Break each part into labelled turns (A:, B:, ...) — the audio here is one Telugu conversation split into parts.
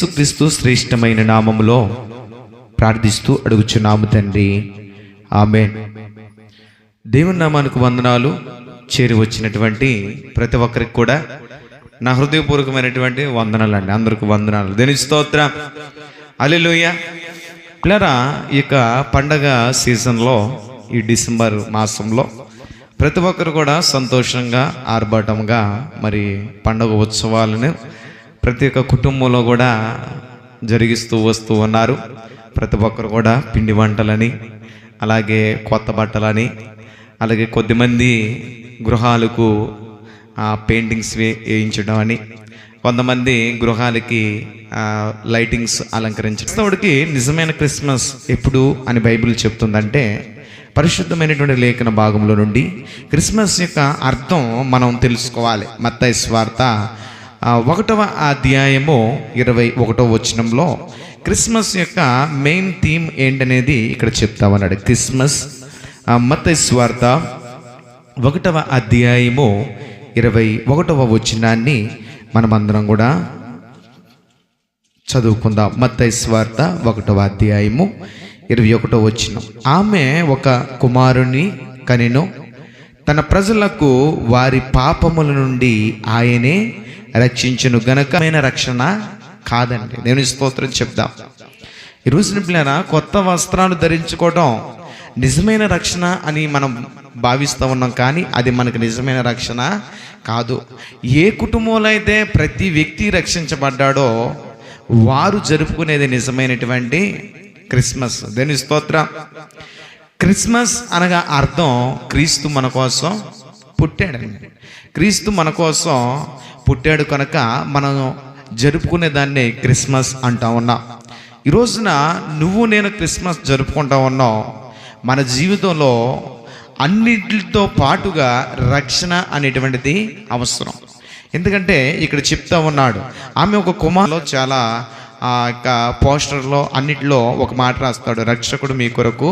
A: యేసుక్రీస్తు శ్రేష్టమైన నామములో ప్రార్థిస్తూ అడుగుచున్నాము తండ్రి. ఆమె దేవుని నామానికి వందనాలు. చేరి వచ్చినటువంటి ప్రతి ఒక్కరికి కూడా నా హృదయపూర్వకమైనటువంటి వందనాలు అండి అందరికి వందనాలు. దేని స్తోత్ర. అలెలుయ పిల్లరా ఇక పండగ సీజన్లో ఈ డిసెంబర్ మాసంలో ప్రతి ఒక్కరు కూడా సంతోషంగా ఆర్భాటంగా మరి పండగ ఉత్సవాలను ప్రతి ఒక్క కుటుంబంలో కూడా జరిగిస్తూ వస్తూ ఉన్నారు. ప్రతి ఒక్కరు కూడా పిండి వంటలని అలాగే కొత్త బట్టలని అలాగే కొద్దిమంది గృహాలకు పెయింటింగ్స్ వే వేయించడం అని కొంతమంది గృహాలకి లైటింగ్స్ అలంకరించడం. తోడికి నిజమైన క్రిస్మస్ ఎప్పుడు అని బైబిల్ చెప్తుందంటే పరిశుద్ధమైనటువంటి లేఖన భాగంలో నుండి క్రిస్మస్ యొక్క అర్థం మనం తెలుసుకోవాలి. మత్తయి స్వార్త ఒకటవ అధ్యాయము ఇరవై ఒకటవ వచనంలో క్రిస్మస్ యొక్క మెయిన్ థీమ్ ఏంటనేది ఇక్కడ చెప్తామన్నాడు. క్రిస్మస్ మత స్వార్థ ఒకటవ అధ్యాయము ఇరవై ఒకటవ వచనాన్ని మనమందరం కూడా చదువుకుందాం. మత్తయి స్వార్థ ఒకటవ అధ్యాయము ఇరవై ఒకటవ వచనం. ఆమె ఒక కుమారుని కనెను తన ప్రజలకు వారి పాపముల నుండి ఆయనే రక్షించును గనకమైన రక్షణ కాదండి. నేను స్తోత్రం చెప్దాం. ఈ రోజున పిల్లరా కొత్త వస్త్రాలు ధరించుకోవడం నిజమైన రక్షణ అని మనం భావిస్తూ ఉన్నాం కానీ అది మనకు నిజమైన రక్షణ కాదు. ఏ కుటుంబంలో అయితే ప్రతి వ్యక్తి రక్షించబడ్డాడో వారు జరుపుకునేది నిజమైనటువంటి క్రిస్మస్. దేని స్తోత్రం. క్రిస్మస్ అనగా అర్థం క్రీస్తు మన కోసం పుట్టాడు క్రీస్తు మన కోసం పుట్టాడు కనుక మనం జరుపుకునే దాన్ని క్రిస్మస్ అంటా ఉన్నాం. ఈ రోజున నువ్వు నేను క్రిస్మస్ జరుపుకుంటా ఉన్నావు మన జీవితంలో అన్నిటితో పాటుగా రక్షణ అనేటువంటిది అవసరం. ఎందుకంటే ఇక్కడ చెప్తా ఉన్నాడు ఆమె ఒక కుమార్లో చాలా ఆ యొక్క పోస్టర్లో అన్నిటిలో ఒక మాట రాస్తాడు రక్షకుడు మీ కొరకు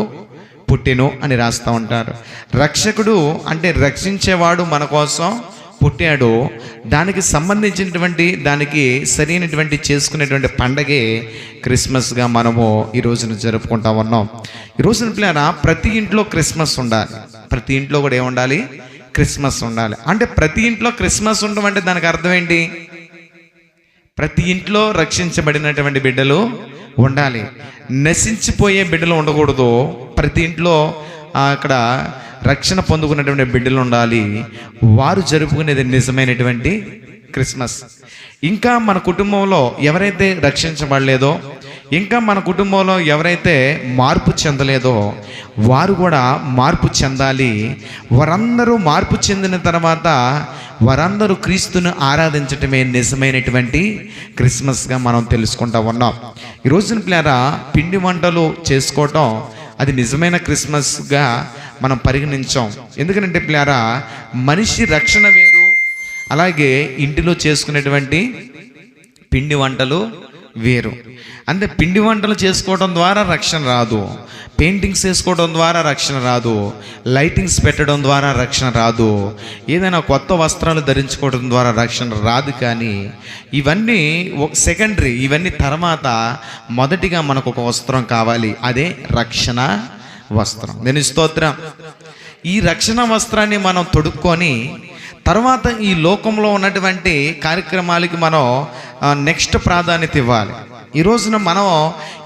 A: పుట్టెను అని రాస్తూ ఉంటారు. రక్షకుడు అంటే రక్షించేవాడు మన కోసం పుట్టాడు. దానికి సంబంధించినటువంటి దానికి సరైనటువంటి చేసుకునేటువంటి పండగే క్రిస్మస్గా మనము ఈ రోజున జరుపుకుంటా ఉన్నాం. ఈ రోజున పిల్లరా ప్రతి ఇంట్లో క్రిస్మస్ ఉండాలి. ప్రతి ఇంట్లో కూడా ఏముండాలి? క్రిస్మస్ ఉండాలి. అంటే ప్రతి ఇంట్లో క్రిస్మస్ ఉండడం అంటే దానికి అర్థం ఏంటి? ప్రతి ఇంట్లో రక్షించబడినటువంటి బిడ్డలు ఉండాలి. నశించిపోయే బిడ్డలు ఉండకూడదు. ప్రతి ఇంట్లో అక్కడ రక్షణ పొందుకున్నటువంటి బిడ్డలు ఉండాలి. వారు జరుపుకునేది నిజమైనటువంటి క్రిస్మస్. ఇంకా మన కుటుంబంలో ఎవరైతే రక్షించబడలేదో ఇంకా మన కుటుంబంలో ఎవరైతే మార్పు చెందలేదో వారు కూడా మార్పు చెందాలి. వారందరూ మార్పు చెందిన తర్వాత వారందరూ క్రీస్తును ఆరాధించటమే నిజమైనటువంటి క్రిస్మస్గా మనం తెలుసుకుంటా ఉన్నాం. ఈ రోజున పిల్లారా పిండి వంటలు చేసుకోవటం అది నిజమైన క్రిస్మస్గా మనం పరిగణించాం. ఎందుకంటే పిల్లారా మనిషి రక్షణ వేరు. అలాగే ఇంటిలో చేసుకునేటువంటి పిండి వంటలు వేరు. అంటే పిండి వంటలు చేసుకోవడం ద్వారా రక్షణ రాదు. పెయింటింగ్స్ వేసుకోవడం ద్వారా రక్షణ రాదు. లైటింగ్స్ పెట్టడం ద్వారా రక్షణ రాదు. ఏదైనా కొత్త వస్త్రాలు ధరించుకోవడం ద్వారా రక్షణ రాదు కానీ ఇవన్నీ సెకండరీ ఇవన్నీ తర్వాత మొదటిగా మనకు ఒక వస్త్రం కావాలి. అదే రక్షణ వస్త్రం. నేను స్తోత్రం. ఈ రక్షణ వస్త్రాన్ని మనం తొడుక్కొని తర్వాత ఈ లోకంలో ఉన్నటువంటి కార్యక్రమాలకి మనం నెక్స్ట్ ప్రాధాన్యత ఇవ్వాలి. ఈ రోజున మనం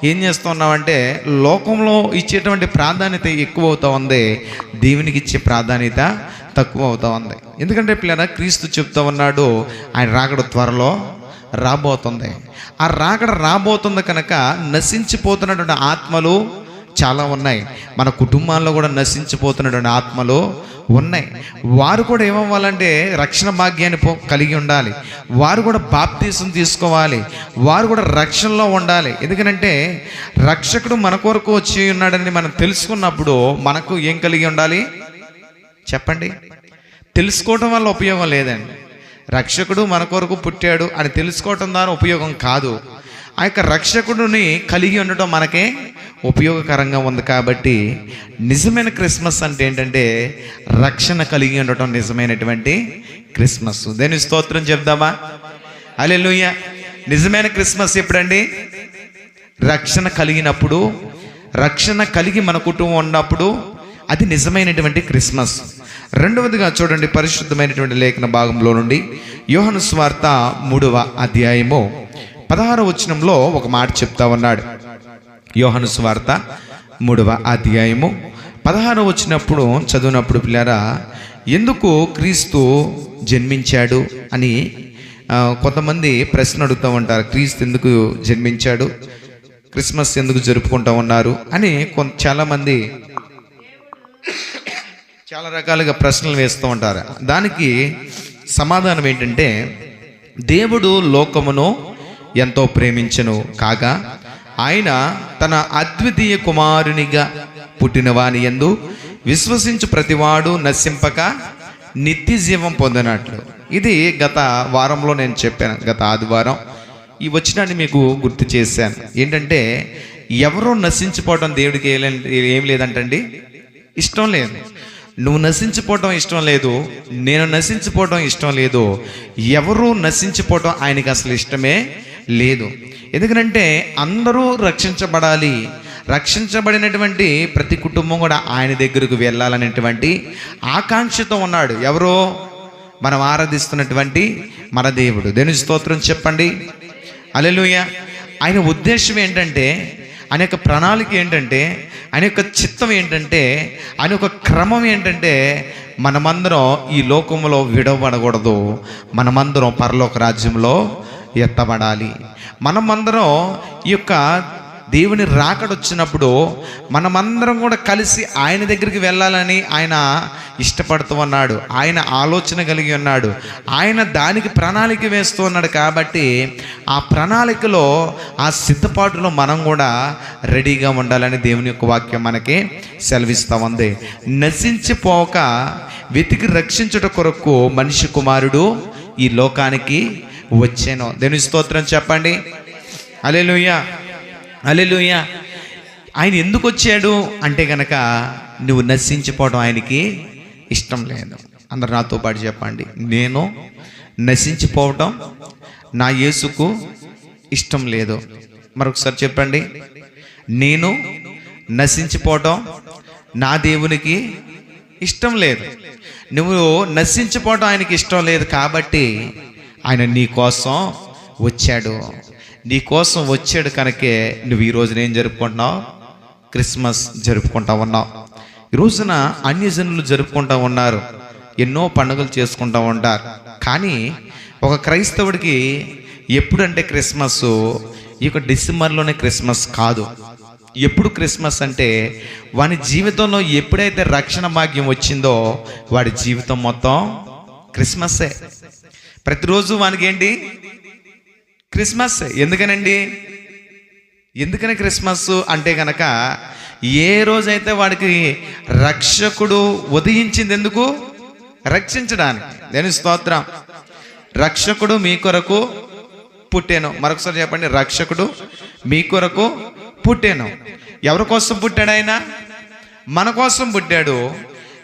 A: ఏం చేస్తున్నామంటే లోకంలో ఇచ్చేటువంటి ప్రాధాన్యత ఎక్కువ అవుతూ ఉంది దేవునికి ఇచ్చే ప్రాధాన్యత తక్కువ అవుతూ ఉంది. ఎందుకంటే పిల్లరా క్రీస్తు చెప్తూ ఉన్నాడు ఆయన రాకడ త్వరలో రాబోతుంది. ఆ రాకడ రాబోతుంది కనుక నశించిపోతున్నటువంటి ఆత్మలు చాలా ఉన్నాయి. మన కుటుంబాల్లో కూడా నశించిపోతున్నటువంటి ఆత్మలు ఉన్నాయి. వారు కూడా ఏమవ్వాలంటే రక్షణ భాగ్యాన్ని పో కలిగి ఉండాలి. వారు కూడా బాప్తీసం తీసుకోవాలి. వారు కూడా రక్షణలో ఉండాలి. ఎందుకనంటే రక్షకుడు మన కొరకు వచ్చి ఉన్నాడని మనం తెలుసుకున్నప్పుడు మనకు ఏం కలిగి ఉండాలి? చెప్పండి. తెలుసుకోవటం వల్ల ఉపయోగం లేదండి. రక్షకుడు మన కొరకు పుట్టాడు అని తెలుసుకోవటం ద్వారా ఉపయోగం కాదు. ఆ యొక్క రక్షకుడిని కలిగి ఉండటం మనకే ఉపయోగకరంగా ఉంది కాబట్టి నిజమైన క్రిస్మస్ అంటే ఏంటంటే రక్షణ కలిగి ఉండటం నిజమైనటువంటి క్రిస్మస్. దేని స్తోత్రం చెప్దామా? అలెలుయ్య నిజమైన క్రిస్మస్ ఎప్పుడండి? రక్షణ కలిగినప్పుడు రక్షణ కలిగి మన కుటుంబం ఉన్నప్పుడు అది నిజమైనటువంటి క్రిస్మస్. రెండవదిగా చూడండి పరిశుద్ధమైనటువంటి లేఖన భాగంలో నుండి యోహను స్వార్త మూడవ అధ్యాయము పదహారు వచనంలో ఒక మాట చెప్తా ఉన్నాడు. యోహను స్వార్త మూడవ అధ్యాయము. పదహారు వచ్చినప్పుడు చదివినప్పుడు పిల్లరా ఎందుకు క్రీస్తు జన్మించాడు అని కొంతమంది ప్రశ్న అడుగుతూ ఉంటారు క్రీస్తు ఎందుకు జన్మించాడు క్రిస్మస్ ఎందుకు జరుపుకుంటూ ఉన్నారు అని కొంత చాలామంది చాలా రకాలుగా ప్రశ్నలు వేస్తూ ఉంటారు. దానికి సమాధానం ఏంటంటే దేవుడు లోకమును ఎంతో ప్రేమించను కాగా ఆయన తన అద్వితీయ కుమారునిగా పుట్టినవాని ఎందు విశ్వసించు ప్రతివాడు నశింపక నిత్య జీవం పొందినట్లు. ఇది గత వారంలో నేను చెప్పాను గత ఆదివారం. ఈ వచ్చినాన్ని మీకు గుర్తు చేశాను. ఏంటంటే ఎవరో నశించిపోవడం దేవుడికి ఏం- ఏం లేదంటండి? ఇష్టం లేదు. నువ్వు నశించిపోవటం ఇష్టం లేదు నేను నశించిపోవటం ఇష్టం లేదు ఎవరు నశించిపోవటం ఆయనకి అసలు ఇష్టమే లేదు. ఎందుకంటే అందరూ రక్షించబడాలి. రక్షించబడినటువంటి ప్రతి కుటుంబం కూడా ఆయన దగ్గరకు వెళ్ళాలనేటువంటి ఆకాంక్షతో ఉన్నాడు. ఎవరో? మనం ఆరాధిస్తున్నటువంటి మన దేవుడు. దేని స్తోత్రం చెప్పండి. అలెలుయ ఆయన ఉద్దేశం ఏంటంటే ఆయన యొక్క ప్రణాళిక ఏంటంటే ఆయన యొక్క చిత్తం ఏంటంటే ఆయన యొక్క క్రమం ఏంటంటే మనమందరం ఈ లోకంలో విడవబడకూడదు. మనమందరం పరలోక రాజ్యంలో ఎత్తబడాలి. మనమందరం ఈ యొక్క దేవుని రాకడొచ్చినప్పుడు మనమందరం కూడా కలిసి ఆయన దగ్గరికి వెళ్ళాలని ఆయన ఇష్టపడుతూ ఉన్నాడు. ఆయన ఆలోచన కలిగి ఉన్నాడు. ఆయన దానికి ప్రణాళిక వేస్తూ ఉన్నాడు కాబట్టి ఆ ప్రణాళికలో ఆ సిద్ధపాటులో మనం కూడా రెడీగా ఉండాలని దేవుని యొక్క వాక్యం మనకి సెలవిస్తూ ఉంది. నశించిపోక వెతికి రక్షించుట కొరకు మనిషి కుమారుడు ఈ లోకానికి వచ్చాను. దేవుని స్తోత్రం చెప్పండి. అలెలుయ్యా అలెలుయ్యా ఆయన ఎందుకు వచ్చాడు? అంటే గనక నువ్వు నశించిపోవడం ఆయనకి ఇష్టం లేదు. అందరు నాతో పాటు చెప్పండి. నేను నశించిపోవటం నా యేసుకు ఇష్టం లేదు. మరొకసారి చెప్పండి. నేను నశించిపోవటం నా దేవునికి ఇష్టం లేదు. నువ్వు నశించిపోవటం ఆయనకి ఇష్టం లేదు కాబట్టి ఆయన నీ కోసం వచ్చాడు. నీ కోసం వచ్చాడు కనుకే నువ్వు ఈ రోజున ఏం జరుపుకుంటున్నావు? క్రిస్మస్ జరుపుకుంటా ఉన్నావు. ఈ రోజున అన్యజనులు జరుపుకుంటా ఉన్నారు. ఎన్నో పండుగలు చేసుకుంటా ఉంటారు. కానీ ఒక క్రైస్తవుడికి ఎప్పుడంటే క్రిస్మస్? ఈ యొక్క డిసెంబర్లోనే క్రిస్మస్ కాదు. ఎప్పుడు క్రిస్మస్ అంటే వాని జీవితంలో ఎప్పుడైతే రక్షణ భాగ్యం వచ్చిందో వాడి జీవితం మొత్తం క్రిస్మస్సే ప్రతిరోజు వానికి ఏంటి క్రిస్మస్. ఎందుకనండి? ఎందుకని క్రిస్మస్ అంటే కనుక ఏ రోజైతే వాడికి రక్షకుడు ఉదయించింది ఎందుకు రక్షించడానికి. నేను స్తోత్రం? రక్షకుడు మీ కొరకు పుట్టాను. మరొకసారి చెప్పండి. రక్షకుడు మీ కొరకు పుట్టాను. ఎవరి కోసం పుట్టాడు ఆయన మన కోసం పుట్టాడు.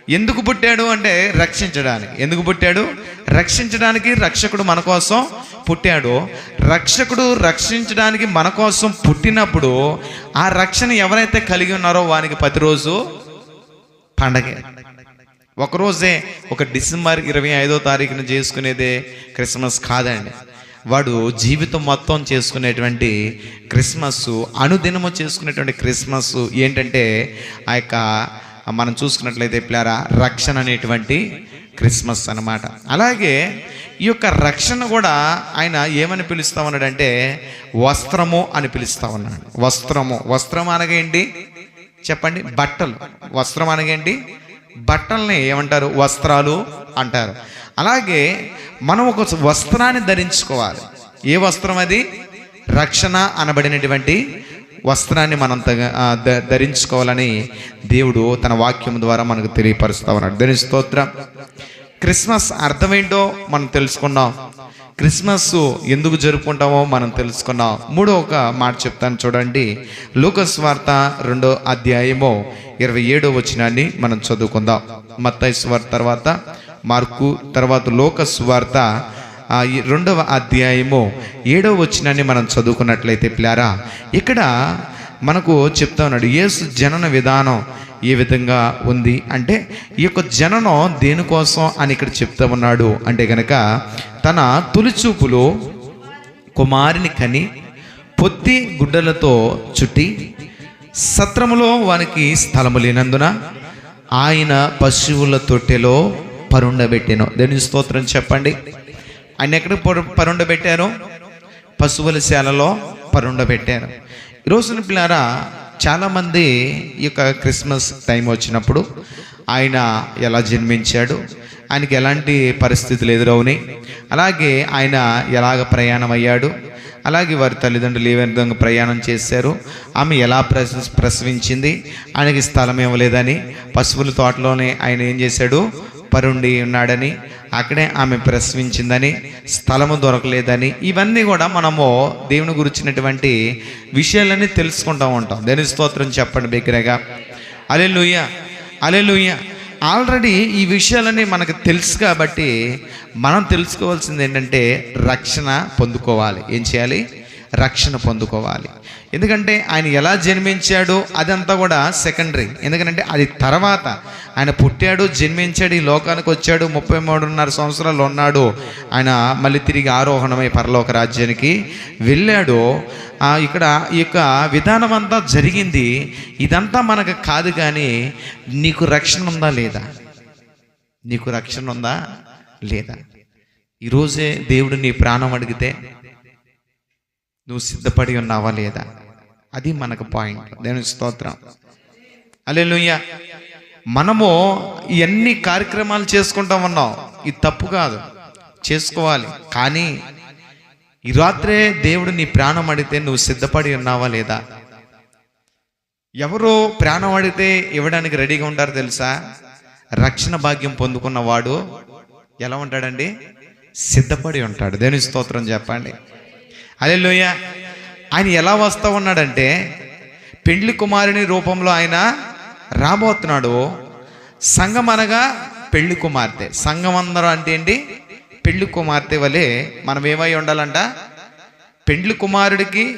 A: ఎందుకు పుట్టాడు అంటే రక్షించడానికి. ఎందుకు పుట్టాడు? రక్షించడానికి రక్షకుడు మన కోసం పుట్టాడు. రక్షకుడు రక్షించడానికి మన కోసం పుట్టినప్పుడు ఆ రక్షణ ఎవరైతే కలిగి ఉన్నారో వానికి ప్రతిరోజు పండగే. ఒకరోజే ఒక డిసెంబర్ ఇరవై ఐదో తారీఖున చేసుకునేదే క్రిస్మస్ కాదండి. వాడు జీవితం మొత్తం చేసుకునేటువంటి క్రిస్మస్ అనుదినము చేసుకునేటువంటి క్రిస్మస్ ఏంటంటే ఆ యొక్క మనం చూసుకున్నట్లయితే పిల్లారా రక్షణ అనేటువంటి క్రిస్మస్ అన్నమాట. అలాగే ఈ యొక్క రక్షణ కూడా ఆయన ఏమని పిలుస్తా ఉన్నాడంటే వస్త్రము అని పిలుస్తా ఉన్నాడు. వస్త్రము. వస్త్రం అనగా ఏంటి? చెప్పండి. బట్టలు. వస్త్రం అనగేంటి బట్టల్ని ఏమంటారు? వస్త్రాలు అంటారు. అలాగే మనం ఒక వస్త్రాన్ని ధరించుకోవాలి. ఏ వస్త్రం అది? రక్షణ అనబడినటువంటి వస్త్రాన్ని మనం ధరించుకోవాలని దేవుడు తన వాక్యం ద్వారా మనకు తెలియపరుస్తా ఉన్నాడు. దేని స్తోత్రం. క్రిస్మస్ అర్థమేంటో మనం తెలుసుకున్నాం. క్రిస్మస్ ఎందుకు జరుపుకుంటామో మనం తెలుసుకున్నాం. మూడో ఒక మాట చెప్తాను చూడండి. లూకస్ వార్త రెండో అధ్యాయము ఇరవై ఏడో వచనాన్ని మనం చదువుకుందాం. మత్తైస్ వార్త తర్వాత మార్కు తర్వాత లోకస్ వార్త ఆ, రెండవ అధ్యాయము ఏడవ వచ్చినాన్ని మనం చదువుకున్నట్లయితే పిల్లారా ఇక్కడ మనకు చెప్తా ఉన్నాడు యేసు జనన విధానం ఏ విధంగా ఉంది? అంటే ఈ యొక్క జననం దేనికోసం అని ఇక్కడ చెప్తా ఉన్నాడు అంటే కనుక తన తొలిచూపులో కుమారుని కని పొత్తి గుడ్డలతో చుట్టి సత్రములో వానికి స్థలము లేనందున ఆయన పశువుల తొట్టెలో పరుండబెట్టాను. దేని స్తోత్రం చెప్పండి. ఆయన ఎక్కడ పరుండబెట్టారు? పశువుల శాలలో పరుండబెట్టారు. ఈ పిల్లారా చాలామంది ఈ యొక్క క్రిస్మస్ టైం వచ్చినప్పుడు ఆయన ఎలా జన్మించాడు ఆయనకి ఎలాంటి పరిస్థితులు ఎదురవునాయి అలాగే ఆయన ఎలాగ ప్రయాణం అయ్యాడు అలాగే వారి తల్లిదండ్రులు ఏ విధంగా ప్రయాణం చేశారు ఆమె ఎలా ప్రస ప్రసవించింది ఆయనకి స్థలం ఇవ్వలేదని పశువుల తోటలోనే ఆయన ఏం చేశాడు పరుండి ఉన్నాడని అక్కడే ఆమె ప్రసవించిందని స్థలము దొరకలేదని ఇవన్నీ కూడా మనము దేవుని గురించినటువంటి విషయాలన్నీ తెలుసుకుంటూ ఉంటాం. దేని స్తోత్రం చెప్పండి బిగ్గరగా అలే లూయ అలే లూయ ఆల్రెడీ ఈ విషయాలన్నీ మనకు తెలుసు కాబట్టి మనం తెలుసుకోవాల్సింది ఏంటంటే రక్షణ పొందుకోవాలి. ఏం చేయాలి? రక్షణ పొందుకోవాలి. ఎందుకంటే ఆయన ఎలా జన్మించాడు అదంతా కూడా సెకండరీ ఎందుకంటే అది తర్వాత. ఆయన పుట్టాడు జన్మించాడు ఈ లోకానికి వచ్చాడు ముప్పై మూడున్నర సంవత్సరాలు ఉన్నాడు. ఆయన మళ్ళీ తిరిగి ఆరోహణమై పరలోక రాజ్యానికి వెళ్ళాడు. ఇక్కడ ఈ యొక్క విధానం అంతా జరిగింది. ఇదంతా మనకు కాదు కానీ నీకు రక్షణ ఉందా లేదా? నీకు రక్షణ ఉందా లేదా? ఈరోజే దేవుడు నీ ప్రాణం అడిగితే నువ్వు సిద్ధపడి ఉన్నావా లేదా? అది మనకు పాయింట్. దేవుని స్తోత్రం. అలెలుయ్య మనము ఇవన్నీ కార్యక్రమాలు చేసుకుంటా ఉన్నాం ఇది తప్పు కాదు. చేసుకోవాలి. కానీ ఈ రాత్రే దేవుడు నీ ప్రాణం అడిగితే నువ్వు సిద్ధపడి ఉన్నావా లేదా? ఎవరో ప్రాణం అడిగితే ఇవ్వడానికి రెడీగా ఉంటారు తెలుసా? రక్షణ భాగ్యం పొందుకున్న వాడు ఎలా ఉంటాడండి? సిద్ధపడి ఉంటాడు. దేవుని స్తోత్రం చెప్పండి. అదే ఆయన ఎలా వస్తూ ఉన్నాడంటే పెండ్లి కుమారుని రూపంలో ఆయన రాబోతున్నాడు. సంఘం అనగా పెళ్ళి కుమార్తె. సంఘం అందరూ అంటే ఏంటి? పెళ్ళి కుమార్తె వలె మనం ఏమై ఉండాలంట? పెండ్లి కుమారుడికి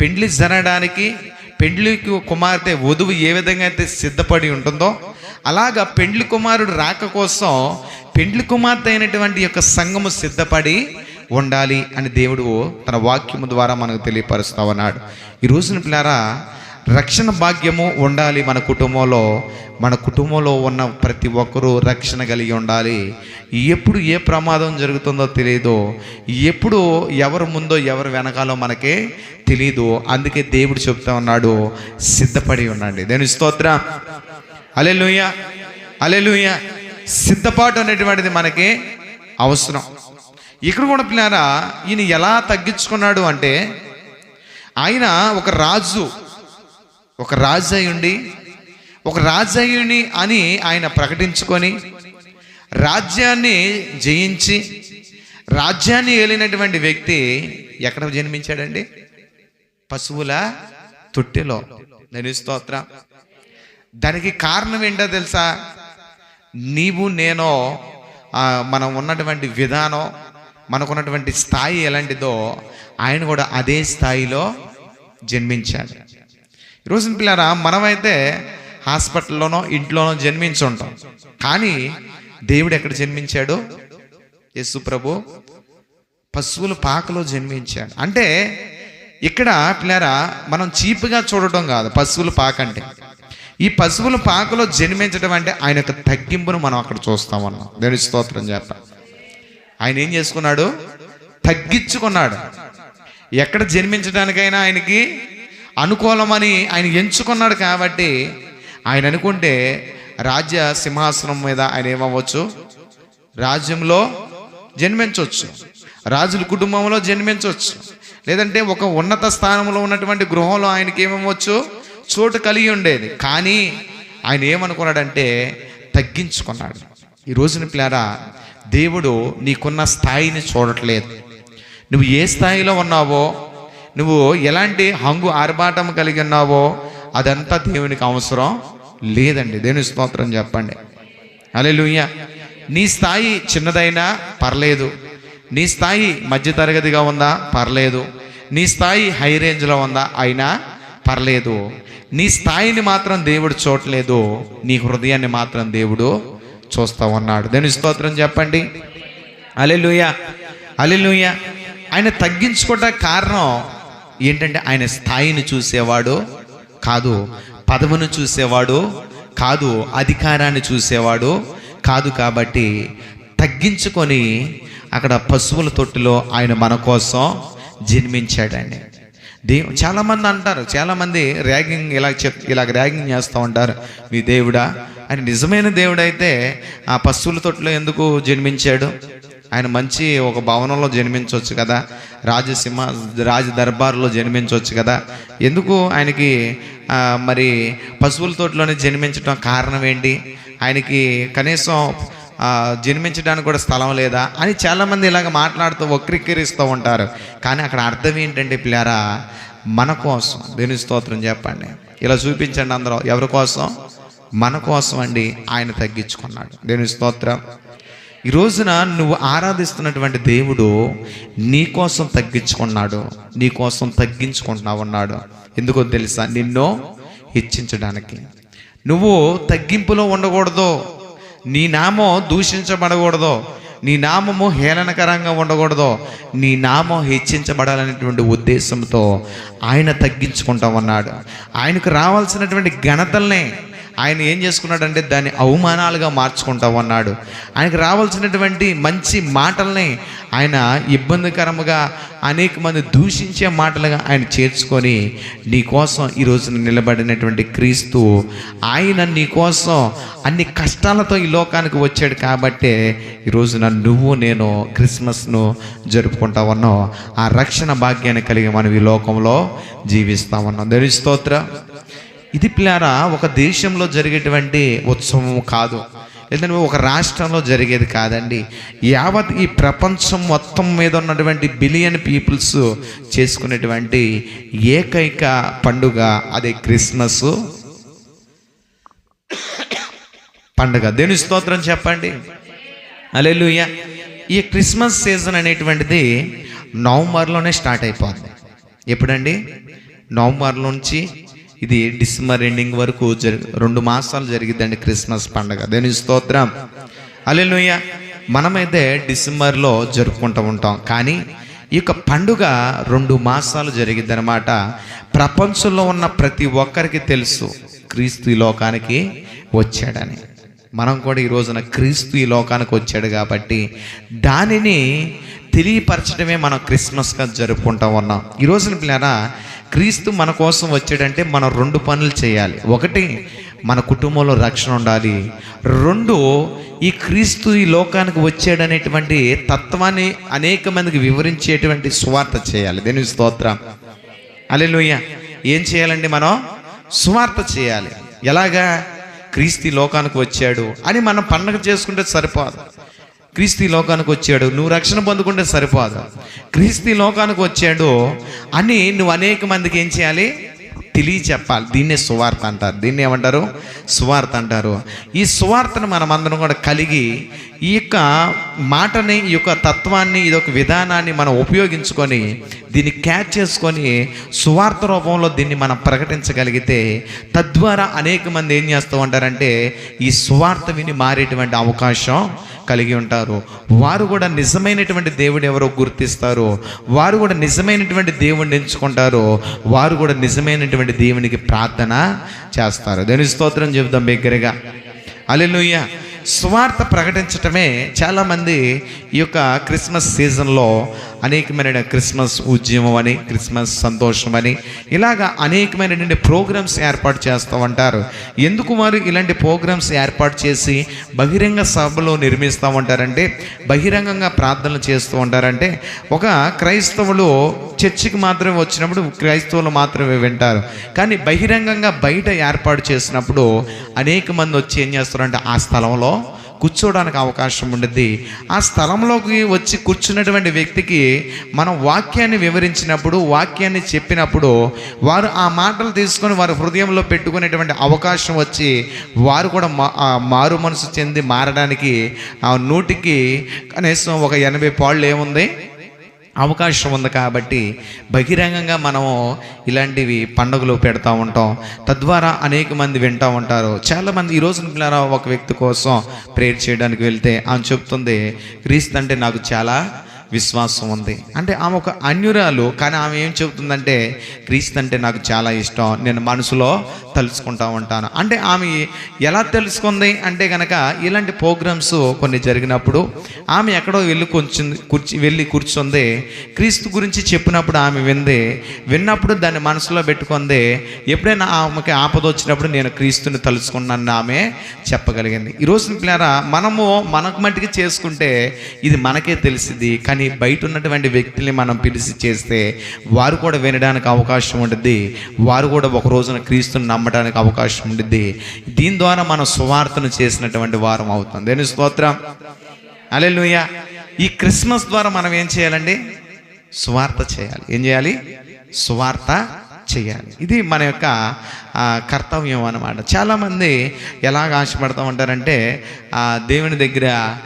A: పెండ్లి జరగడానికి పెండ్లి కుమార్తె వధువు ఏ విధంగా అయితే సిద్ధపడి ఉంటుందో అలాగా పెండ్లి కుమారుడు రాక కోసం పెండ్లి కుమార్తె అయినటువంటి యొక్క సంఘము సిద్ధపడి ఉండాలి అని దేవుడు తన వాక్యము ద్వారా మనకు తెలియపరుస్తా ఉన్నాడు ఈ రోజున పిల్లారా రక్షణ భాగ్యము ఉండాలి మన కుటుంబంలో. మన కుటుంబంలో ఉన్న ప్రతి ఒక్కరూ రక్షణ కలిగి ఉండాలి. ఎప్పుడు ఏ ప్రమాదం జరుగుతుందో తెలియదు. ఎప్పుడు ఎవరు ముందో ఎవరు వెనకాలో మనకే తెలియదు. అందుకే దేవుడు చెప్తా ఉన్నాడు సిద్ధపడి ఉండండి. దేని స్తోత్ర. అలెలుయ అలెలుయ సిద్ధపాటు అనేటువంటిది మనకి అవసరం. ఇక్కడ కూడా పిల్లారా ఈయన ఎలా తగ్గించుకున్నాడు అంటే ఆయన ఒక రాజు ఒక రాజు అయ్యుండి ఒక రాజయ్యుని అని ఆయన ప్రకటించుకొని రాజ్యాన్ని జయించి రాజ్యాన్ని ఏలినటువంటి వ్యక్తి ఎక్కడ జన్మించాడండి? పశువుల తొట్టెలో. నేను దానికి కారణం ఏంటో తెలుసా? నీవు నేను మనం ఉన్నటువంటి విధానం మనకున్నటువంటి స్థాయి ఎలాంటిదో ఆయన కూడా అదే స్థాయిలో జన్మించాడు. ఈరోజు పిల్లరా మనమైతే హాస్పిటల్లోనో ఇంట్లోనో జన్మించి ఉంటాం కానీ దేవుడు ఎక్కడ జన్మించాడు? యేసు ప్రభు పశువుల పాకలో జన్మించాడు. అంటే ఇక్కడ పిల్లరా మనం చీప్గా చూడటం కాదు పశువుల పాక అంటే. ఈ పశువుల పాకలో జన్మించడం అంటే ఆయన యొక్క తగ్గింపును మనం అక్కడ చూస్తాం అన్నాం. దేవుని స్తోత్రం చెప్ప ఆయన ఏం చేసుకున్నాడు? తగ్గించుకున్నాడు. ఎక్కడ జన్మించడానికైనా ఆయనకి అనుకూలమని ఆయన ఎంచుకున్నాడు కాబట్టి ఆయన అనుకుంటే రాజ్య సింహాసనం మీద ఆయన ఏమవ్వచ్చు? రాజ్యంలో జన్మించవచ్చు. రాజుల కుటుంబంలో జన్మించవచ్చు. లేదంటే ఒక ఉన్నత స్థానంలో ఉన్నటువంటి గృహంలో ఆయనకి ఏమవ్వచ్చు? చోటు కలిగి ఉండేది. కానీ ఆయన ఏమనుకున్నాడంటే తగ్గించుకున్నాడు. ఈ రోజున పిల్లారా దేవుడు నీకున్న స్థాయిని చూడట్లేదు. నువ్వు ఏ స్థాయిలో ఉన్నావో నువ్వు ఎలాంటి హంగు ఆర్భాటం కలిగి ఉన్నావో అదంతా దేవునికి అవసరం లేదండి. దేవుని స్తోత్రం చెప్పండి. అలెలుయ్య నీ స్థాయి చిన్నదైనా పర్లేదు. నీ స్థాయి మధ్యతరగతిగా ఉందా? పర్లేదు. నీ స్థాయి హై రేంజ్లో ఉందా? అయినా పర్లేదు. నీ స్థాయిని మాత్రం దేవుడు చూడలేదు నీ హృదయాన్ని మాత్రం దేవుడు చూస్తూ ఉన్నాడు దేని స్తోత్రం చెప్పండి. అలెలుయ అలెలుయ ఆయన తగ్గించుకోవడానికి కారణం ఏంటంటే ఆయన స్థాయిని చూసేవాడు కాదు పదవిని చూసేవాడు కాదు అధికారాన్ని చూసేవాడు కాదు కాబట్టి తగ్గించుకొని అక్కడ పశువుల తొట్టిలో ఆయన మన కోసం జన్మించాడండి దేవు చాలామంది అంటారు చాలామంది ర్యాగింగ్ ఇలా చెప్ ఇలా ర్యాగింగ్ చేస్తూ ఉంటారు. మీ దేవుడా ఆయన నిజమైన దేవుడైతే ఆ పశువుల తొట్లో ఎందుకు జన్మించాడు? ఆయన మంచి ఒక భవనంలో జన్మించవచ్చు కదా? రాజసింహ రాజ దర్బార్లో జన్మించవచ్చు కదా? ఎందుకు ఆయనకి మరి పశువుల తోటలోనే జన్మించడం కారణం ఏంటి? ఆయనకి కనీసం జన్మించడానికి కూడా స్థలం లేదా? అని చాలామంది ఇలాగ మాట్లాడుతూ వక్రీకరిస్తూ ఉంటారు. కానీ అక్కడ అర్థం ఏంటంటే పిల్లారా మన కోసం దేని స్తోత్రం చెప్పండి. ఇలా చూపించండి అందరూ. ఎవరి కోసం? మన కోసం అండి ఆయన తగ్గించుకున్నాడు. దేవుని స్తోత్రం. ఈ రోజున నువ్వు ఆరాధిస్తున్నటువంటి దేవుడు నీ కోసం తగ్గించుకున్నాడు నీ కోసం తగ్గించుకుంటున్నా ఉన్నాడు ఎందుకో తెలుసా? నిన్ను హెచ్చించడానికి. నువ్వు తగ్గింపులో ఉండకూడదు. నీ నామం దూషించబడకూడదు. నీ నామము హేళనకరంగా ఉండకూడదు. నీ నామం హెచ్చించబడాలనేటువంటి ఉద్దేశంతో ఆయన తగ్గించుకుంటా ఉన్నాడు ఆయనకు రావాల్సినటువంటి ఘనతల్ని ఆయన ఏం చేసుకున్నాడంటే దాన్ని అవమానాలుగా మార్చుకుంటా ఉన్నాడు ఆయనకు రావాల్సినటువంటి మంచి మాటల్ని ఆయన ఇబ్బందికరముగా అనేక మంది దూషించే మాటలుగా ఆయన చేర్చుకొని నీకోసం ఈరోజు ఈ రోజున నిలబడినటువంటి క్రీస్తు ఆయన నీకోసం అన్ని కష్టాలతో ఈ లోకానికి వచ్చాడు కాబట్టే ఈరోజున నువ్వు నేను క్రిస్మస్ను జరుపుకుంటా ఉన్నావు ఆ రక్షణ భాగ్యాన్ని కలిగి మనం ఈ లోకంలో జీవిస్తా ఉన్నాం స్తోత్ర. ఇది పిల్లారా ఒక దేశంలో జరిగేటువంటి ఉత్సవం కాదు. లేదంటే ఒక రాష్ట్రంలో జరిగేది కాదండి. యావత్ ఈ ప్రపంచం మొత్తం మీద ఉన్నటువంటి బిలియన్ పీపుల్స్ చేసుకునేటువంటి ఏకైక పండుగ అదే క్రిస్మస్. పండుగ. దేని స్తోత్రం చెప్పండి? అలెలుయ్య ఈ క్రిస్మస్ సీజన్ అనేటువంటిది నవంబర్లోనే స్టార్ట్ అయిపోతుంది ఎప్పుడండి? నవంబర్ నుంచి ఇది డిసెంబర్ ఎండింగ్ వరకు రెండు మాసాలు జరిగిద్దండి క్రిస్మస్ పండుగ. దేని స్తోత్రం. అలెలుయ్య మనమైతే డిసెంబర్లో జరుపుకుంటూ ఉంటాం. కానీ ఈ యొక్క పండుగ రెండు మాసాలు జరిగిద్దనమాట ప్రపంచంలో ఉన్న ప్రతి ఒక్కరికి తెలుసు క్రీస్తు ఈ లోకానికి వచ్చాడని. మనం కూడా ఈ రోజున క్రీస్తు ఈ లోకానికి వచ్చాడు కాబట్టి దానిని తెలియపరచడమే మనం క్రిస్మస్గా జరుపుకుంటా ఉన్నాం. ఈ రోజున పిల్లరా క్రీస్తు మన కోసం వచ్చాడంటే మనం రెండు పనులు చేయాలి. ఒకటి మన కుటుంబంలో రక్షణ ఉండాలి. రెండు ఈ క్రీస్తు ఈ లోకానికి వచ్చాడనేటువంటి తత్వాన్ని అనేక మందికి వివరించేటువంటి సువార్త చేయాలి. దేని స్తోత్రం. అలెలుయ్య ఏం చేయాలండి మనం? సువార్త చేయాలి. ఎలాగా? క్రీస్తు ఈ లోకానికి వచ్చాడు అని మనం పండగ చేసుకుంటే సరిపోదు. క్రీస్తు లోకానికి వచ్చాడు. నువ్వు రక్షణ పొందుకుంటే సరిపోదు. క్రీస్తు లోకానికి వచ్చాడు అని నువ్వు అనేక మందికి ఏం చేయాలి? తెలియ చెప్పాలి దీన్నే సువార్త అంటారు. దీన్ని ఏమంటారు? సువార్త అంటారు. ఈ సువార్తను మనం అందరం కూడా కలిగి ఈ యొక్క మాటని ఈ యొక్క తత్వాన్ని ఇది ఒక విధానాన్ని మనం ఉపయోగించుకొని దీన్ని క్యాచ్ చేసుకొని సువార్త రూపంలో దీన్ని మనం ప్రకటించగలిగితే తద్వారా అనేక మంది ఏం చేస్తూ ఉంటారంటే ఈ సువార్త విని మారేటువంటి అవకాశం కలిగి ఉంటారు. వారు కూడా నిజమైనటువంటి దేవుడు ఎవరో గుర్తిస్తారు. వారు కూడా నిజమైనటువంటి దేవుడిని ఎంచుకుంటారు. వారు కూడా నిజమైనటువంటి దేవునికి ప్రార్థన చేస్తారు. దేని స్తోత్రం చెబుదాం బిగ్గరగా. అలెలుయ్య స్వార్థ ప్రకటించటమే చాలామంది ఈ యొక్క క్రిస్మస్ సీజన్లో అనేకమైన క్రిస్మస్ ఉద్యమం అని క్రిస్మస్ సంతోషం అని ఇలాగా అనేకమైనటువంటి ప్రోగ్రామ్స్ ఏర్పాటు చేస్తూ ఉంటారు ఎందుకు వారు ఇలాంటి ప్రోగ్రామ్స్ ఏర్పాటు చేసి బహిరంగ సభలో నిర్మిస్తూ ఉంటారంటే బహిరంగంగా ప్రార్థనలు చేస్తూ ఉంటారంటే ఒక క్రైస్తవులు చర్చికి మాత్రమే వచ్చినప్పుడు క్రైస్తవులు మాత్రమే వింటారు. కానీ బహిరంగంగా బయట ఏర్పాటు చేసినప్పుడు అనేక మంది వచ్చి ఏం చేస్తారంటే ఆ స్థలంలో కూర్చోవడానికి అవకాశం ఉండేది ఆ స్థలంలోకి వచ్చి కూర్చున్నటువంటి వ్యక్తికి మనం వాక్యాన్ని వివరించినప్పుడు వాక్యాన్ని చెప్పినప్పుడు వారు ఆ మాటలు తీసుకొని వారి హృదయంలో పెట్టుకునేటువంటి అవకాశం వచ్చి వారు కూడా మా మారు మనసు చెంది మారడానికి ఆ నూటికి కనీసం ఒక ఎనభై పాళ్ళు ఏముంది? అవకాశం ఉంది కాబట్టి బహిరంగంగా మనము ఇలాంటివి పండుగలు పెడతా ఉంటాం. తద్వారా అనేక మంది వింటూ ఉంటారు. చాలామంది ఈ రోజున ఒక వ్యక్తి కోసం ప్రేయర్ చేయడానికి వెళ్తే ఆమె చెప్తుంది క్రీస్తు అంటే నాకు చాలా విశ్వాసం ఉంది. అంటే ఆమె ఒక అన్యురాలు కానీ ఆమె ఏం చెబుతుందంటే క్రీస్తు అంటే నాకు చాలా ఇష్టం నేను మనసులో తలుచుకుంటా ఉంటాను. అంటే ఆమె ఎలా తెలుసుకుంది? అంటే కనుక ఇలాంటి ప్రోగ్రామ్స్ కొన్ని జరిగినప్పుడు ఆమె ఎక్కడో వెళ్ళి కూర్చుంది కూర్చి వెళ్ళి కూర్చుంది క్రీస్తు గురించి చెప్పినప్పుడు ఆమె వింది విన్నప్పుడు దాన్ని మనసులో పెట్టుకుంది ఎప్పుడైనా ఆమెకి ఆపద వచ్చినప్పుడు నేను క్రీస్తుని తలుచుకున్నాను ఆమె చెప్పగలిగింది. ఈ రోజు పిల్లరా మనము మనకు మట్టికి చేసుకుంటే ఇది మనకే తెలిసింది కానీ కానీ బయట ఉన్నటువంటి వ్యక్తుల్ని మనం పిలిచి చేస్తే వారు కూడా వినడానికి అవకాశం ఉంటుంది వారు కూడా ఒక రోజున క్రీస్తుని నమ్మడానికి అవకాశం ఉంటుంది దీని ద్వారా మనం సువార్తను చేసినటువంటి వారం అవుతుంది. అని స్తోత్రం. అలెలుయ్య ఈ క్రిస్మస్ ద్వారా మనం ఏం చేయాలండి? సువార్త చేయాలి. ఏం చేయాలి? సువార్త చేయాలి. ఇది మన యొక్క కర్తవ్యం అన్నమాట. చాలామంది ఎలాగ ఆశపడతా ఉంటారంటే దేవుని దగ్గర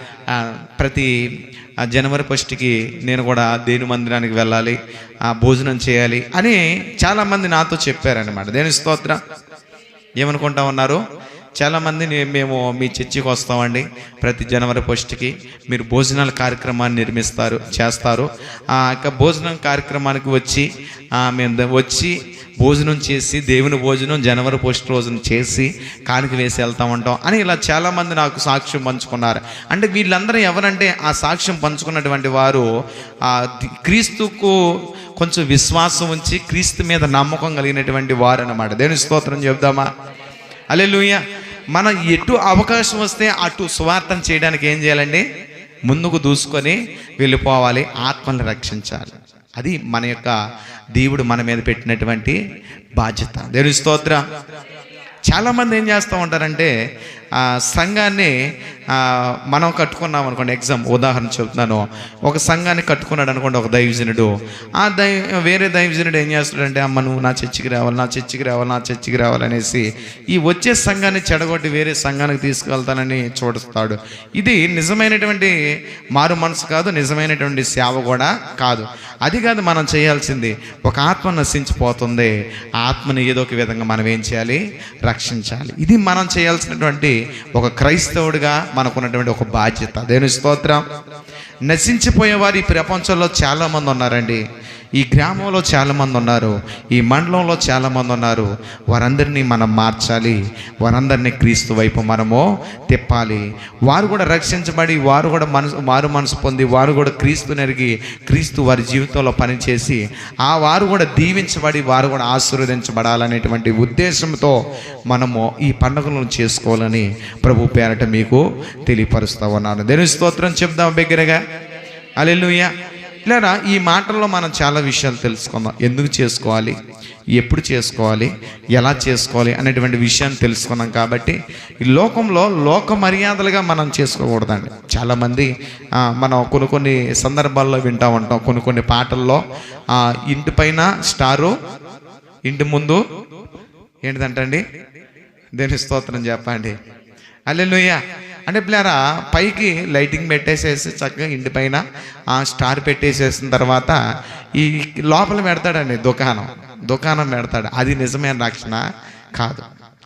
A: ప్రతి ఆ, జనవరి ఫస్ట్కి నేను కూడా దేని మందిరానికి వెళ్ళాలి ఆ, భోజనం చేయాలి అని చాలామంది నాతో చెప్పారనమాట దేని స్తోత్ర. ఏమనుకుంటా ఉన్నారు? చాలామంది మేము మీ చర్చికి వస్తామండి ప్రతి జనవరి ఫస్ట్కి. మీరు భోజనాల కార్యక్రమాన్ని నిర్మిస్తారు చేస్తారు. ఆ యొక్క భోజనం కార్యక్రమానికి వచ్చి మేము వచ్చి భోజనం చేసి దేవుని భోజనం జనవరి పోస్ట్ రోజున చేసి కానికి వేసి వెళ్తా ఉంటాం అని ఇలా చాలామంది నాకు సాక్ష్యం పంచుకున్నారు. అంటే వీళ్ళందరూ ఎవరంటే ఆ సాక్ష్యం పంచుకున్నటువంటి వారు ఆ క్రీస్తుకు కొంచెం విశ్వాసం ఉంచి క్రీస్తు మీద నమ్మకం కలిగినటువంటి వారు అనమాట దేవుని స్తోత్రం చెప్దామా? అలెలుయ్య మనం ఎటు అవకాశం వస్తే అటు సువార్థం చేయడానికి ఏం చేయాలండి? ముందుకు దూసుకొని వెళ్ళిపోవాలి ఆత్మల్ని రక్షించాలి. అది మన యొక్క దేవుడు మన మీద పెట్టినటువంటి బాధ్యత. దేవుని స్తోత్ర. చాలామంది ఏం చేస్తూ ఉంటారంటే సంఘాన్ని మనం కట్టుకున్నాం అనుకోండి ఎగ్జామ్ ఉదాహరణ చెప్తున్నాను. ఒక సంఘాన్ని కట్టుకున్నాడు అనుకోండి ఒక దైవజనుడు. ఆ దై వేరే దైవజనుడు ఏం చేస్తాడంటే అమ్మ నువ్వు నా చర్చికి రావాలి నా చర్చికి రావాలి నా చర్చికి రావాలనేసి ఈ వచ్చే సంఘాన్ని చెడగొట్టి వేరే సంఘానికి తీసుకెళ్తానని చూడుస్తాడు. ఇది నిజమైనటువంటి మారు మనసు కాదు నిజమైనటువంటి సేవ కూడా కాదు. అది కాదు మనం చేయాల్సింది ఒక ఆత్మ నశించిపోతుంది. ఆ ఆత్మని ఏదో ఒక విధంగా మనం ఏం చేయాలి? రక్షించాలి. ఇది మనం చేయాల్సినటువంటి ఒక క్రైస్తవుడిగా మనకున్నటువంటి ఒక బాధ్యత. దేని స్తోత్రం. నశించిపోయేవారు ఈ ప్రపంచంలో చాలామంది ఉన్నారండి. ఈ గ్రామంలో చాలామంది ఉన్నారు ఈ మండలంలో చాలామంది ఉన్నారు. వారందరినీ మనం మార్చాలి. వారందరినీ క్రీస్తు వైపు మనము తిప్పాలి. వారు కూడా రక్షించబడి వారు కూడా మనసు వారు మనసు పొంది వారు కూడా క్రీస్తు నెరిగి క్రీస్తు వారి జీవితంలో పనిచేసి ఆ వారు కూడా దీవించబడి వారు కూడా ఆశీర్వదించబడాలనేటువంటి ఉద్దేశంతో మనము ఈ పండుగలను చేసుకోవాలని ప్రభు పేరట మీకు తెలియపరుస్తా ఉన్నాను. దేని స్తోత్రం చెప్దాం దగ్గరగా అల్లెలుయ్యా ఇలారా ఈ మాటల్లో మనం చాలా విషయాలు తెలుసుకుందాం. ఎందుకు చేసుకోవాలి? ఎప్పుడు చేసుకోవాలి? ఎలా చేసుకోవాలి? అనేటువంటి విషయాన్ని తెలుసుకున్నాం కాబట్టి ఈ లోకంలో లోక మర్యాదలుగా మనం చేసుకోకూడదండి. చాలామంది మనం కొన్ని కొన్ని సందర్భాల్లో వింటూ ఉంటాం. కొన్ని కొన్ని పాటల్లో ఇంటి పైన స్టారు ఇంటి ముందు ఏంటిదంటండి? దేని స్తోత్రం చెప్పండి? అల్లెలుయ్యా అంటే పిల్లరా పైకి లైటింగ్ పెట్టేసేసి చక్కగా ఇంటి పైన ఆ స్టార్ పెట్టేసేసిన తర్వాత ఈ లోపల పెడతాడండి దుకాణం. దుకాణం పెడతాడు. అది నిజమైన రక్షణ కాదు.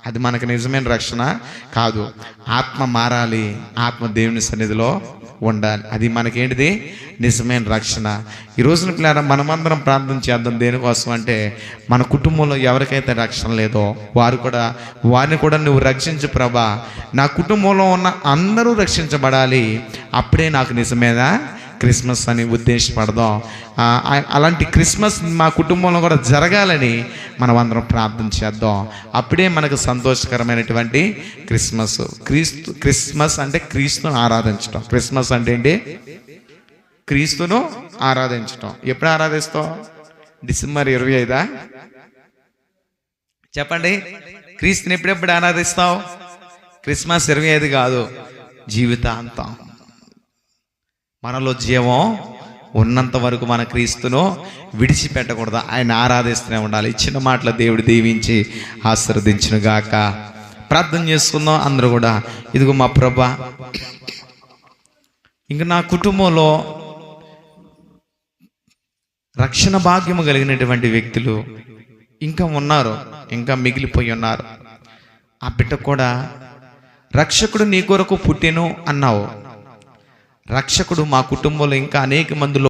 A: అది మనకు నిజమైన రక్షణ కాదు. ఆత్మ మారాలి. ఆత్మ దేవుని సన్నిధిలో ఉండాలి. అది మనకేంటిది? నిజమైన రక్షణ. ఈ రోజున పిల్లల మనమందరం ప్రార్థన చేద్దాం. దేనికోసం అంటే మన కుటుంబంలో ఎవరికైతే రక్షణ లేదో వారు కూడా వారిని కూడా నువ్వు రక్షించు ప్రభా. నా కుటుంబంలో ఉన్న అందరూ రక్షించబడాలి. అప్పుడే నాకు నిజమేనా? క్రిస్మస్ అని ఉద్దేశపడదాం. అలాంటి క్రిస్మస్ మా కుటుంబంలో కూడా జరగాలని మనం అందరం ప్రార్థన చేద్దాం. అప్పుడే మనకు సంతోషకరమైనటువంటి క్రిస్మస్ క్రీస్తు క్రిస్మస్ అంటే క్రీస్తును ఆరాధించడం క్రిస్మస్ అంటే ఏంటి? క్రీస్తును ఆరాధించటం. ఎప్పుడు ఆరాధిస్తాం? డిసెంబర్ ఇరవై ఐదా? చెప్పండి. క్రీస్తుని ఎప్పుడెప్పుడు ఆరాధిస్తావు? క్రిస్మస్ ఇరవై ఐదు కాదు జీవితాంతం. మనలో జీవం ఉన్నంత వరకు మన క్రీస్తును విడిచిపెట్టకూడదు. ఆయన ఆరాధిస్తూనే ఉండాలి. ఇచ్చిన మాటల దేవుడు దీవించి ఆశీర్వదించును గాక ప్రార్థన చేసుకుందాం అందరూ కూడా. ఇదిగో మా ప్రభా. ఇంకా నా కుటుంబంలో రక్షణ భాగ్యము కలిగినటువంటి వ్యక్తులు ఇంకా ఉన్నారు. ఇంకా మిగిలిపోయి ఉన్నారు. ఆ బిడ్డ కూడా రక్షకుడు నీ కొరకు పుట్టెను అన్నావు. రక్షకుడు మా కుటుంబంలో ఇంకా అనేక మందిలో